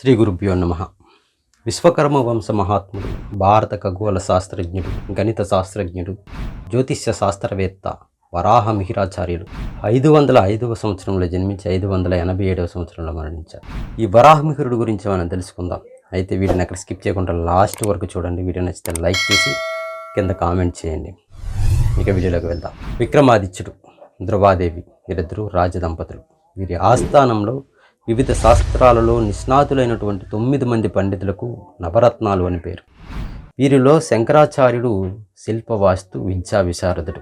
శ్రీ గురుభ్యో నమ. విశ్వకర్మ వంశ మహాత్ముడు భారత ఖగోళ శాస్త్రజ్ఞుడు గణిత శాస్త్రజ్ఞుడు జ్యోతిష్య శాస్త్రవేత్త వరాహ మిహిరాచార్యుడు ఐదు వందల ఐదవ సంవత్సరంలో జన్మించి ఐదు వందల ఎనభై ఏడవ సంవత్సరంలో మరణించారు. ఈ వరాహమిహిరుడు గురించి మనం తెలుసుకుందాం. అయితే వీడిని అక్కడ స్కిప్ చేయకుండా లాస్ట్ వరకు చూడండి. వీడియో నచ్చితే లైక్ చేసి కింద కామెంట్ చేయండి. ఇక వీడియోలోకి వెళ్దాం. విక్రమాదిత్యుడు ధ్రువాదేవి వీరిద్దరూ రాజదంపతులు. వీరి ఆస్థానంలో వివిధ శాస్త్రాలలో నిష్ణాతులైనటువంటి తొమ్మిది మంది పండితులకు నవరత్నాలు అని పేరు. వీరిలో శంకరాచార్యుడు శిల్పవాస్తు విద్యా విశారదుడు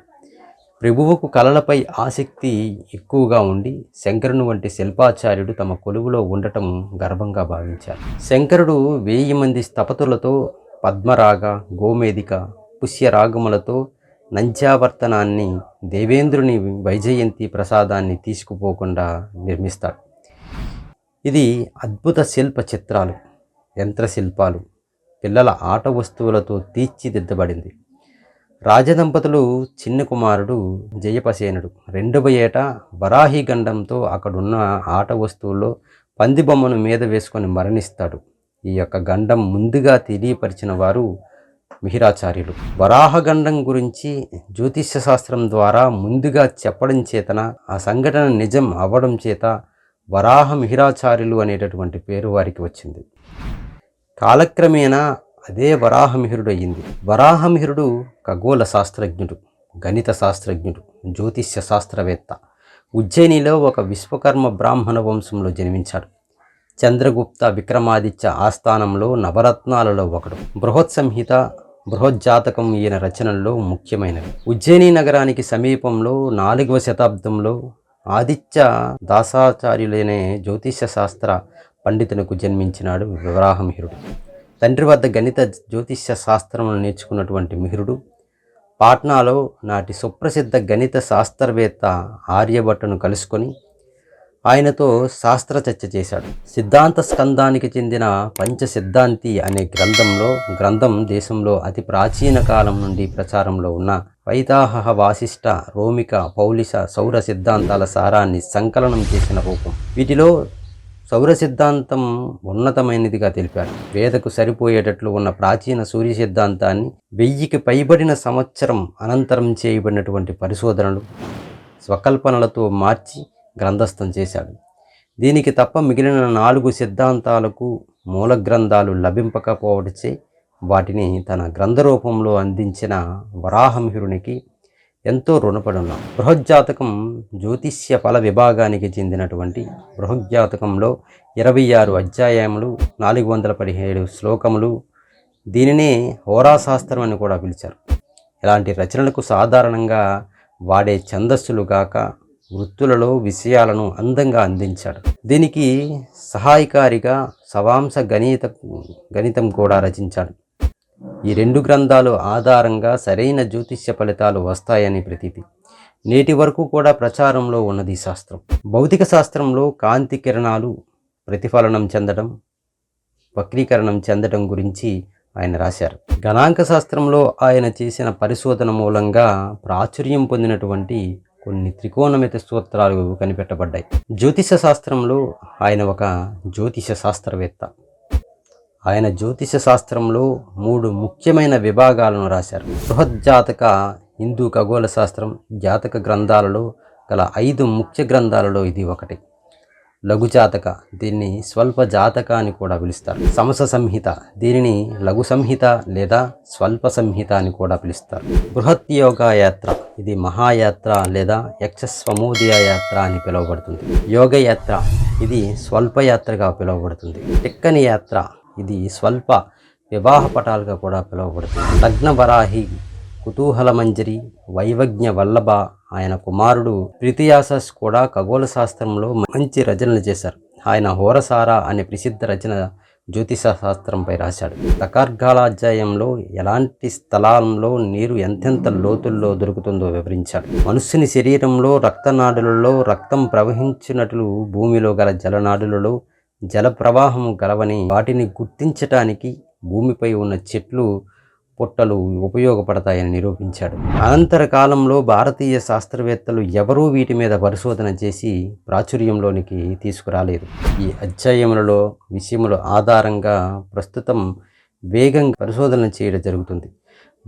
ప్రభువుకు కళలపై ఆసక్తి ఎక్కువగా ఉండి శంకరుని వంటి శిల్పాచార్యుడు తమ కొలువులో ఉండటం గర్వంగా భావించారు. శంకరుడు వెయ్యి మంది స్థపతులతో పద్మరాగ గోమేదిక పుష్యరాగములతో నంద్యావర్తనాన్ని దేవేంద్రుని వైజయంతి ప్రసాదాన్ని తీసుకుపోకుండా నిర్మిస్తాడు. ఇది అద్భుత శిల్ప చిత్రాలు యంత్రశిల్పాలు పిల్లల ఆట వస్తువులతో తీర్చిదిద్దబడింది. రాజదంపతులు చిన్న కుమారుడు జయపసేనుడు. రెండవ ఏట వరాహి గండంతో అక్కడున్న ఆట వస్తువుల్లో పంది బొమ్మను మీద వేసుకొని మరణిస్తాడు. ఈ యొక్క గండం ముందుగా తెలియపరిచిన వారు మిహిరాచార్యులు. వరాహగండం గురించి జ్యోతిష్య శాస్త్రం ద్వారా ముందుగా చెప్పడం చేతన ఆ సంఘటన నిజం అవ్వడం చేత వరాహ మిహిరాచార్యులు అనేటటువంటి పేరు వారికి వచ్చింది. కాలక్రమేణా అదే వరాహమిహిరుడు అయ్యింది వరాహమిహిరుడు ఖగోళ శాస్త్రజ్ఞుడు గణిత శాస్త్రజ్ఞుడు జ్యోతిష్య శాస్త్రవేత్త. ఉజ్జయినిలో ఒక విశ్వకర్మ బ్రాహ్మణ వంశంలో జన్మించాడు. చంద్రగుప్త విక్రమాదిత్య ఆస్థానంలో నవరత్నాలలో ఒకడు. బృహత్ సంహిత బృహజ్జాతకం ఈయన రచనల్లో ముఖ్యమైనవి. ఉజ్జయిని నగరానికి సమీపంలో నాలుగవ శతాబ్దంలో ఆదిత్య దాసాచార్యులనే జ్యోతిష్య శాస్త్ర పండితునకు జన్మించినాడు వివరాహమిహిరుడు తండ్రి వద్ద గణిత జ్యోతిష్య శాస్త్రములు నేర్చుకున్నటువంటి మిహిరుడు. పాట్నాలో నాటి సుప్రసిద్ధ గణిత శాస్త్రవేత్త ఆర్యభట్టును కలుసుకొని ఆయనతో శాస్త్ర చర్చ చేశాడు. సిద్ధాంత స్కందానికి చెందిన పంచ సిద్ధాంతి అనే గ్రంథంలో గ్రంథం దేశంలో అతి ప్రాచీన కాలం నుండి ప్రచారంలో ఉన్న వైతాహ వాసిష్ట రోమిక పౌలిష సౌర సిద్ధాంతాల సారాన్ని సంకలనం చేసిన రూపం. వీటిలో సౌర సిద్ధాంతం ఉన్నతమైనదిగా తెలిపాడు వేదకు సరిపోయేటట్లు ఉన్న ప్రాచీన సూర్య సిద్ధాంతాన్ని వెయ్యికి పైబడిన సంవత్సరం అనంతరం చేయబడినటువంటి పరిశోధనలు స్వకల్పనలతో మార్చి గ్రంథస్థం చేశాడు. దీనికి తప్ప మిగిలిన నాలుగు సిద్ధాంతాలకు మూల గ్రంథాలు లభింపకపోవటచే వాటిని తన గ్రంథ రూపంలో అందించిన వరాహంహిరునికి ఎంతో రుణపడి ఉన్నాం బృహజ్జాతకం జ్యోతిష్య ఫల విభాగానికి చెందినటువంటి బృహజ్జాతకంలో ఇరవై ఆరు అధ్యాయములు నాలుగు వందల పదిహేడు శ్లోకములు దీనినే హోరాశాస్త్రం అని కూడా పిలిచారు. ఇలాంటి రచనలకు సాధారణంగా వాడే ఛందస్సులు గాక వృత్తులలో విషయాలను అందంగా అందించాడు. దీనికి సహాయకారిగా సవాంశ గణిత గణితం కూడా రచించాడు. ఈ రెండు గ్రంథాలు ఆధారంగా సరైన జ్యోతిష్య ఫలితాలు వస్తాయని ప్రతీతి. నేటి వరకు కూడా ప్రచారంలో ఉన్నది శాస్త్రం. భౌతిక శాస్త్రంలో కాంతి కిరణాలు ప్రతిఫలనం చెందడం వక్రీకరణం చెందడం గురించి ఆయన రాశారు. గణాంక శాస్త్రంలో ఆయన చేసిన పరిశోధన మూలంగా ప్రాచుర్యం పొందినటువంటి కొన్ని త్రికోణమిత సూత్రాలు కనిపెట్టబడ్డాయి. జ్యోతిష శాస్త్రంలో ఆయన ఒక జ్యోతిష శాస్త్రవేత్త. ఆయన జ్యోతిష శాస్త్రంలో మూడు ముఖ్యమైన విభాగాలను రాశారు. బృహజ్జాతక హిందూ ఖగోళ శాస్త్రం జాతక గ్రంథాలలో గల ఐదు ముఖ్య గ్రంథాలలో ఇది ఒకటి. లఘు జాతక దీన్ని స్వల్ప జాతక అని కూడా పిలుస్తారు. సమస సంహిత దీనిని లఘు సంహిత లేదా స్వల్ప సంహిత అని కూడా పిలుస్తారు. బృహత్ యోగా యాత్ర ఇది మహాయాత్ర లేదా యక్షస్వమోదయ యాత్ర అని పిలువబడుతుంది. యోగ యాత్ర ఇది స్వల్ప యాత్రగా పిలువబడుతుంది. టిక్కని యాత్ర ఇది స్వల్ప వివాహ పటాలుగా కూడా పిలువబడుతుంది. లగ్న వరాహి కుతూహల మంజరి వైవజ్ఞ వల్లభ ఆయన కుమారుడు ప్రీతియాసస్ కూడా ఖగోళ శాస్త్రంలో మంచి రచనలు చేశారు. ఆయన హోరసారా అనే ప్రసిద్ధ రచన జ్యోతిష శాస్త్రంపై రాశాడు. తకార్గాలాధ్యాయంలో ఎలాంటి స్థలాల్లో నీరు ఎంతెంత లోతుల్లో దొరుకుతుందో వివరించాడు. మనుష్యుని శరీరంలో రక్తనాడులలో రక్తం ప్రవహించినట్లు భూమిలో గల జలనాడులలో జల ప్రవాహము గలవని వాటిని గుర్తించటానికి భూమిపై ఉన్న చెట్లు పుట్టలు ఉపయోగపడతాయని నిరూపించాడు. అనంతర కాలంలో భారతీయ శాస్త్రవేత్తలు ఎవరూ వీటి మీద పరిశోధన చేసి ప్రాచుర్యంలోనికి తీసుకురాలేదు. ఈ అధ్యాయములలో విషయముల ఆధారంగా ప్రస్తుతం వేగంగా పరిశోధన చేయడం జరుగుతుంది.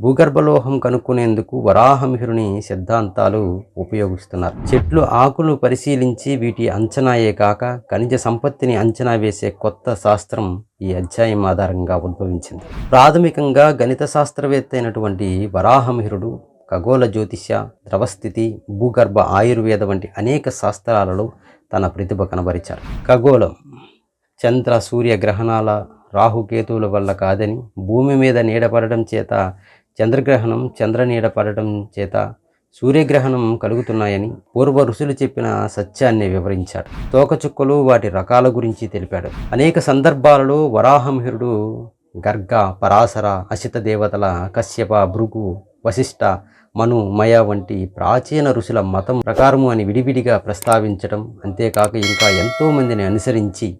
భూగర్భలోహం కనుక్కునేందుకు వరాహమిహిరుని సిద్ధాంతాలు ఉపయోగిస్తున్నారు. చెట్లు ఆకులు పరిశీలించి వీటి అంచనాయే కాక ఖనిజ సంపత్తిని అంచనా వేసే కొత్త శాస్త్రం ఈ అధ్యాయం ఆధారంగా ఉద్భవించింది. ప్రాథమికంగా గణిత శాస్త్రవేత్త అయినటువంటి వరాహమిహిరుడు ఖగోళ జ్యోతిష్య ద్రవస్థితి భూగర్భ ఆయుర్వేద వంటి అనేక శాస్త్రాలలో తన ప్రతిభ కనబరిచారు. ఖగోళం చంద్ర సూర్య గ్రహణాల రాహుకేతువుల వల్ల కాదని భూమి మీద నీడపడడం చేత చంద్రగ్రహణం చంద్ర నీడ చేత సూర్యగ్రహణం కలుగుతున్నాయని పూర్వ ఋషులు చెప్పిన సత్యాన్ని వివరించాడు తోకచుక్కలు వాటి రకాల గురించి తెలిపాడు. అనేక సందర్భాలలో వరాహమిహిరుడు గర్గ పరాశర అసిత దేవతల కశ్యప భృగు వశిష్ట మను మయ వంటి ప్రాచీన ఋషుల మతం ప్రకారము అని విడివిడిగా ప్రస్తావించడం అంతేకాక ఇంకా ఎంతోమందిని అనుసరించి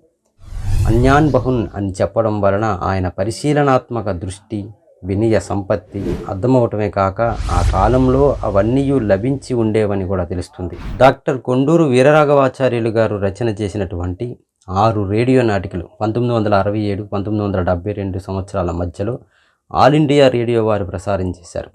అన్యాన్ బహున్ అని చెప్పడం వలన ఆయన పరిశీలనాత్మక దృష్టి వినయ సంపత్తి అర్థమవటమే కాక ఆ కాలంలో అవన్నీ లభించి ఉండేవని కూడా తెలుస్తుంది. డాక్టర్ కొండూరు వీరరాఘవాచార్యులు గారు రచన చేసినటువంటి ఆరు రేడియో నాటికలు పంతొమ్మిది వందల అరవై ఏడు పంతొమ్మిది వందల డెబ్బై రెండు సంవత్సరాల మధ్యలో ఆల్ ఇండియా రేడియో వారు ప్రసారం చేశారు.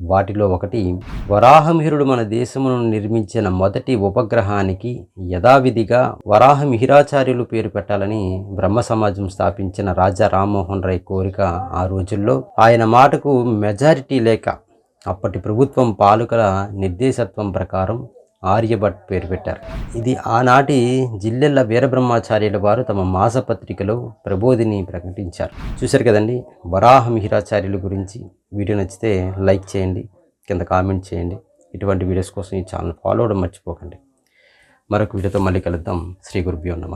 వాటిలో ఒకటి వరాహమిహిరుడు మన దేశమును నిర్మించిన మొదటి ఉపగ్రహానికి యథావిధిగా వరాహమిహిరాచార్యులు పేరు పెట్టాలని బ్రహ్మ సమాజం స్థాపించిన రాజా రామ్మోహన్ రాయ్ కోరిక ఆ రోజుల్లో. ఆయన మాటకు మెజారిటీ లేక అప్పటి ప్రభుత్వం పాలకుల నిర్దేశత్వం ప్రకారం ఆర్యభట్ పేరు పెట్టారు. ఇది ఆనాటి జిల్లెల వీరబ్రహ్మాచార్యుల వారు తమ మాసపత్రికలో ప్రబోధిని ప్రకటించారు. చూశారు కదండి వరాహ మిహిరాచార్యుల గురించి. వీడియో నచ్చితే లైక్ చేయండి కింద కామెంట్ చేయండి. ఇటువంటి వీడియోస్ కోసం ఈ ఛానల్ ఫాలో అవ్వడం మర్చిపోకండి. మరొక వీడియోతో మళ్ళీ కలుద్దాం. శ్రీ గురుభ్యో నమ.